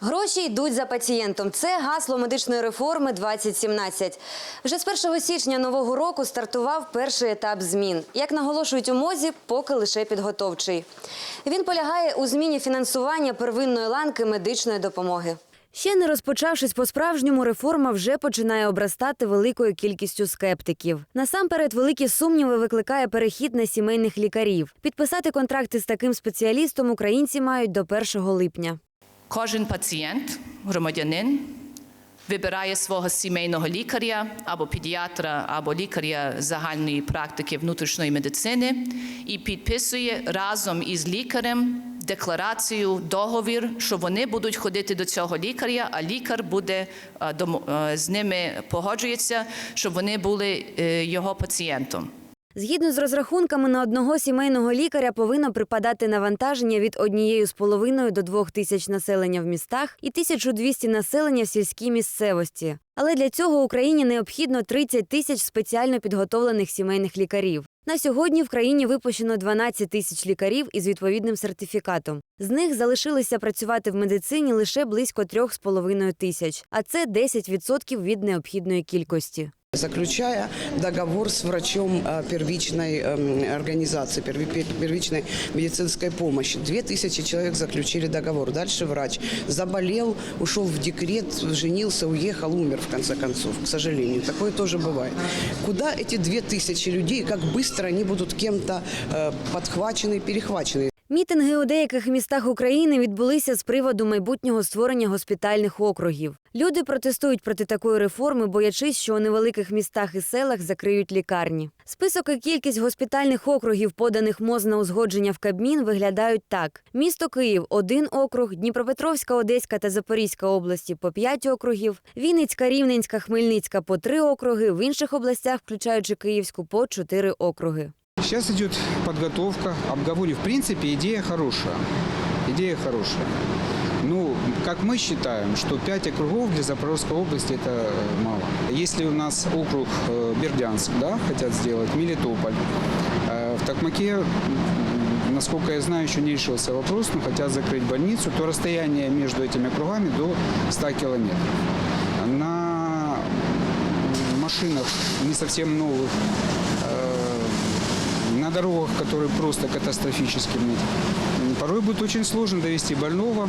Гроші йдуть за пацієнтом. Це гасло медичної реформи 2017. Вже з 1 січня нового року стартував перший етап змін. Як наголошують у МОЗі, поки лише підготовчий. Він полягає у зміні фінансування первинної ланки медичної допомоги. Ще не розпочавшись по-справжньому, реформа вже починає обрастати великою кількістю скептиків. Насамперед, великі сумніви викликає перехід на сімейних лікарів. Підписати контракти з таким спеціалістом українці мають до 1 липня. Кожен пацієнт, громадянин, вибирає свого сімейного лікаря або педіатра, або лікаря загальної практики внутрішньої медицини і підписує разом із лікарем декларацію, договір, що вони будуть ходити до цього лікаря, а лікар буде е, е, з ними погоджується, щоб вони були е, його пацієнтом. Згідно з розрахунками, на одного сімейного лікаря повинно припадати навантаження від однієї з половиною до двох тисяч населення в містах і 1200 населення в сільській місцевості. Але для цього Україні необхідно 30 тисяч спеціально підготовлених сімейних лікарів. На сьогодні в країні випущено 12 тисяч лікарів із відповідним сертифікатом. З них залишилися працювати в медицині лише близько 3,5 тисяч, а це 10% від необхідної кількості. Заключая договор с врачом э, первичной эм, организации, перви- пер- первичной медицинской помощи. Две тысячи человек заключили договор. Дальше врач заболел, ушел в декрет, женился, уехал, умер в конце концов, к сожалению. Такое тоже бывает. Куда эти две тысячи людей, как быстро они будут кем-то э, подхвачены перехвачены? Мітинги у деяких містах України відбулися з приводу майбутнього створення госпітальних округів. Люди протестують проти такої реформи, боячись, що у невеликих містах і селах закриють лікарні. Список і кількість госпітальних округів, поданих МОЗ на узгодження в Кабмін, виглядають так: місто Київ один округ, Дніпропетровська, Одеська та Запорізька області по 5 округів, Вінницька, Рівненська, Хмельницька по 3 округи, в інших областях, включаючи Київську, по 4 округи. Сейчас идет подготовка, обговоре. В принципе, идея хорошая. Идея хорошая. Ну, как мы считаем, что 5 округов для Запорожской области это э, мало. Если у нас округ э, Бердянск, да, хотят сделать, Мелитополь, э, в Токмаке, насколько я знаю, еще не решился вопрос, но хотят закрыть больницу, то расстояние между этими округами до 100 километров. На машинах не совсем новых дорогах, которые просто катастрофически мыть. Порой будет очень сложно довести больного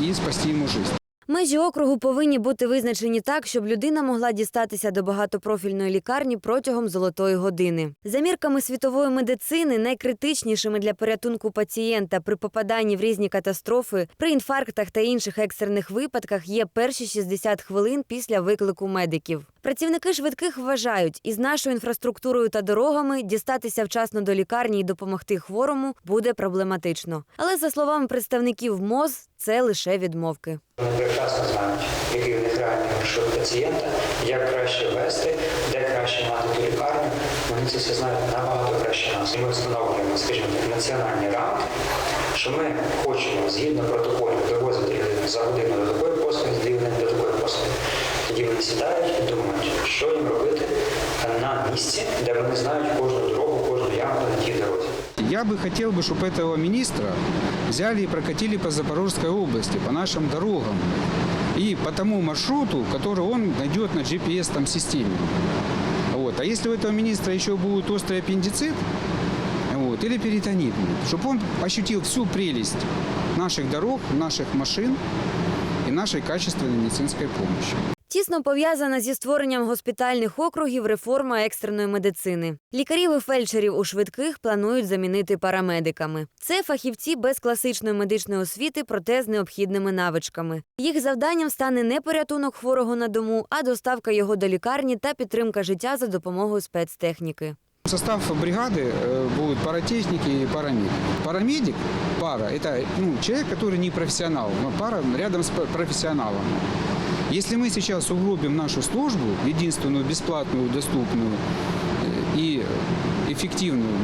и спасти ему жизнь. Межі округу повинні бути визначені так, щоб людина могла дістатися до багатопрофільної лікарні протягом золотої години. За мірками світової медицини, найкритичнішими для порятунку пацієнта при попаданні в різні катастрофи, при інфарктах та інших екстрених випадках є перші 60 хвилин після виклику медиків. Працівники швидких вважають, із нашою інфраструктурою та дорогами дістатися вчасно до лікарні і допомогти хворому буде проблематично. Але за словами представників МОЗ, це лише відмовки. Вони прекрасно знають, який в них реальний маршрут пацієнта, як краще вести, де краще мати ту лікарню. Вони це все знають набагато краще нас. І ми встановлюємо, скажімо так, національні рамки, що ми хочемо згідно протоколів довозити за годину до такої послуги, з години до такої послуги. Тоді вони сідають і думають, що їм робити на місці, де вони знають кожну дорогу, кожну яму на тій дорозі. Я бы хотел, бы, чтобы этого министра взяли и прокатили по Запорожской области, по нашим дорогам. И по тому маршруту, который он найдет на GPS там, системе. Вот. А если у этого министра еще будет острый аппендицит, вот, или перитонит, чтобы он ощутил всю прелесть наших дорог, наших машин и нашей качественной медицинской помощи. Тісно пов'язана зі створенням госпітальних округів реформа екстреної медицини. Лікарів і фельдшерів у швидких планують замінити парамедиками. Це фахівці без класичної медичної освіти, проте з необхідними навичками. Їх завданням стане не порятунок хворого на дому, а доставка його до лікарні та підтримка життя за допомогою спецтехніки. В состав бригады э, будут паратехники и парамедик. Парамедик, пара, это ну, человек, который не профессионал, но пара рядом с п- профессионалом. Если мы сейчас углубим нашу службу, единственную бесплатную, доступную э, и эффективную,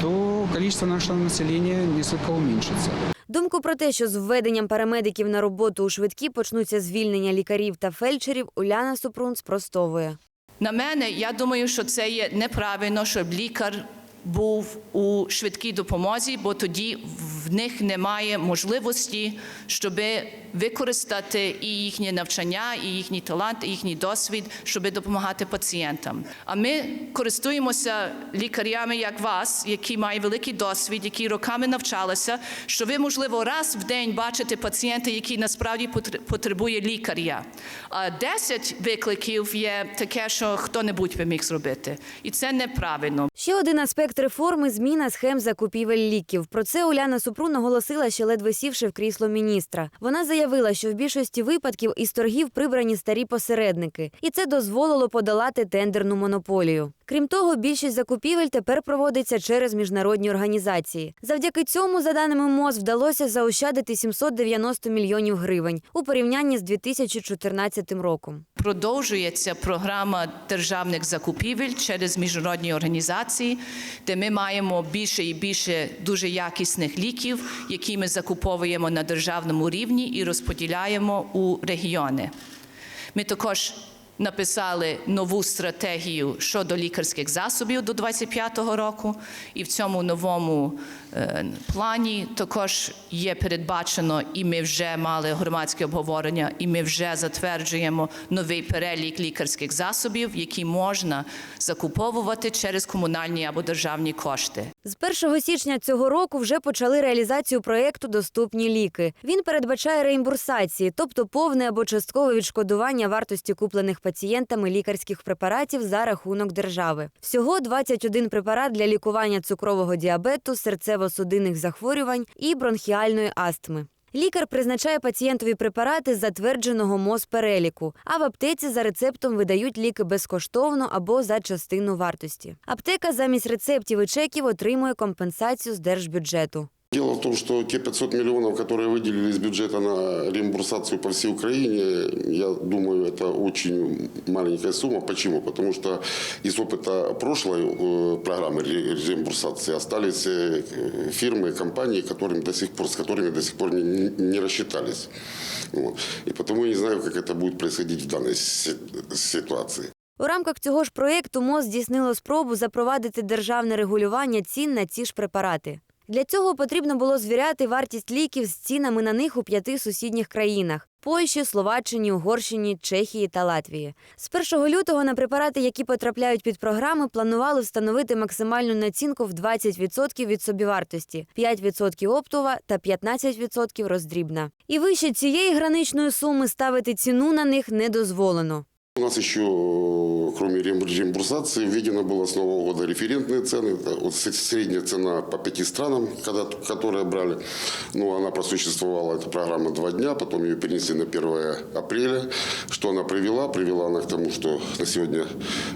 то количество нашего населения несколько уменьшится. Думку про те, що з введенням парамедиків на роботу у швидкі почнуться звільнення лікарів та фельдшерів, Уляна Супрун спростовує. На мене, я думаю, що це є неправильно, щоб лікар був у швидкій допомозі, бо тоді в них немає можливості, щоб використати і їхнє навчання, і їхній талант, і їхній досвід, щоб допомагати пацієнтам. А ми користуємося лікарями, як вас, які мають великий досвід, які роками навчалися, що ви, можливо, раз в день бачите пацієнта, який насправді потр- потребує лікаря. А 10 викликів є таке, що хто-небудь би міг зробити. І це неправильно. Ще один аспект реформи зміна схем закупівель ліків. Про це Уляна Супрун наголосила, ще ледве сівши в крісло міністра. Вона заявила, що в більшості випадків із торгів прибрані старі посередники, і це дозволило подолати тендерну монополію. Крім того, більшість закупівель тепер проводиться через міжнародні організації. Завдяки цьому, за даними МОЗ, вдалося заощадити 790 мільйонів гривень у порівнянні з 2014 роком. Продовжується програма державних закупівель через міжнародні організації, де ми маємо більше і більше дуже якісних ліків, які ми закуповуємо на державному рівні і розподіляємо у регіони. Ми також написали нову стратегію щодо лікарських засобів до 2025 року, і в цьому новому плані також є передбачено, і ми вже мали громадське обговорення, і ми вже затверджуємо новий перелік лікарських засобів, які можна закуповувати через комунальні або державні кошти. З 1 січня цього року вже почали реалізацію проєкту Доступні ліки. Він передбачає реімбурсації, тобто повне або часткове відшкодування вартості куплених пацієнтами лікарських препаратів за рахунок держави. Всього 21 препарат для лікування цукрового діабету, серцево-судинних захворювань і бронхіальної астми. Лікар призначає пацієнтові препарати з затвердженого МОЗ переліку, а в аптеці за рецептом видають ліки безкоштовно або за частину вартості. Аптека замість рецептів і чеків отримує компенсацію з держбюджету. Дело в том, что те 500 миллионов, которые выделили из бюджета на реимбурсацию по всей Украине, я думаю, это очень маленькая сумма. Почему? Потому что из опыта прошлой э, программы ре- реимбурсации остались э, фирмы, компании, которым до сих пор, с которыми до сих пор не, не рассчитались. Вот. И потому я не знаю, как это будет происходить в данной си- ситуации. У рамках цього ж проєкту МОЗ здійснило спробу запровадити державне регулювання цін на ці ж препарати. Для цього потрібно було звіряти вартість ліків з цінами на них у п'яти сусідніх країнах: Польщі, Словаччині, Угорщині, Чехії та Латвії. З 1 лютого на препарати, які потрапляють під програми, планували встановити максимальну націнку в 20% від собівартості, 5% оптова та 15% роздрібна. І вище цієї граничної суми ставити ціну на них не дозволено. У нас еще, э, кроме реимбур- реимбурсации, введено было с Нового года референтные цены. Это вот средняя цена по пяти странам, когда, которые брали. Ну, она просуществовала, эта программа, два дня, потом ее перенесли на 1 апреля. Что она привела? Привела она к тому, что на сегодня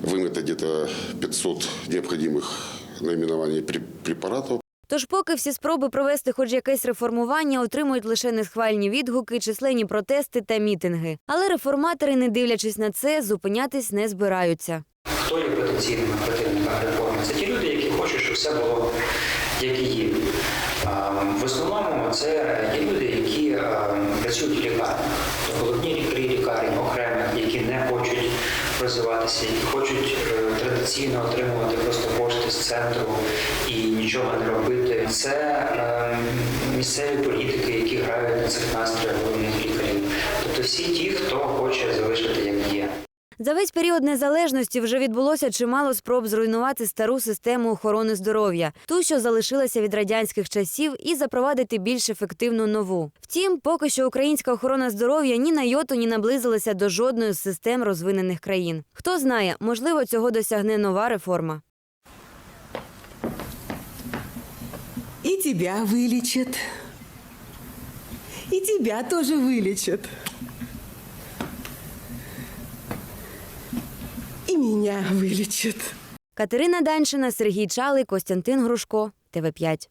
вынято где-то 500 необходимых наименований пре- препаратов. Тож, поки всі спроби провести хоч якесь реформування отримують лише несхвальні відгуки, численні протести та мітинги. Але реформатори, не дивлячись на це, зупинятись не збираються. Хто є потенційними противниками реформи? Це ті люди, які хочуть, щоб все було як і є. В основному це є люди, які працюють в. Тобто головні лікарі окремих, які не хочуть розвиватися, які хочуть е, традиційно отримувати просто кошти з центру і нічого не робити. Це е, місцеві політики, які грають на цих настроях головних лікарів. Тобто всі ті, хто хоче залишити як є. За весь період незалежності вже відбулося чимало спроб зруйнувати стару систему охорони здоров'я, ту, що залишилася від радянських часів, і запровадити більш ефективну нову. Втім, поки що українська охорона здоров'я ні на йоту ні наблизилася до жодної з систем розвинених країн. Хто знає, можливо, цього досягне нова реформа. И тебя вылечат. И тебя тоже вылечат. Меня вылечат. Катерина Даньшина, Сергій Чалий, Костянтин Грушко, ТВ 5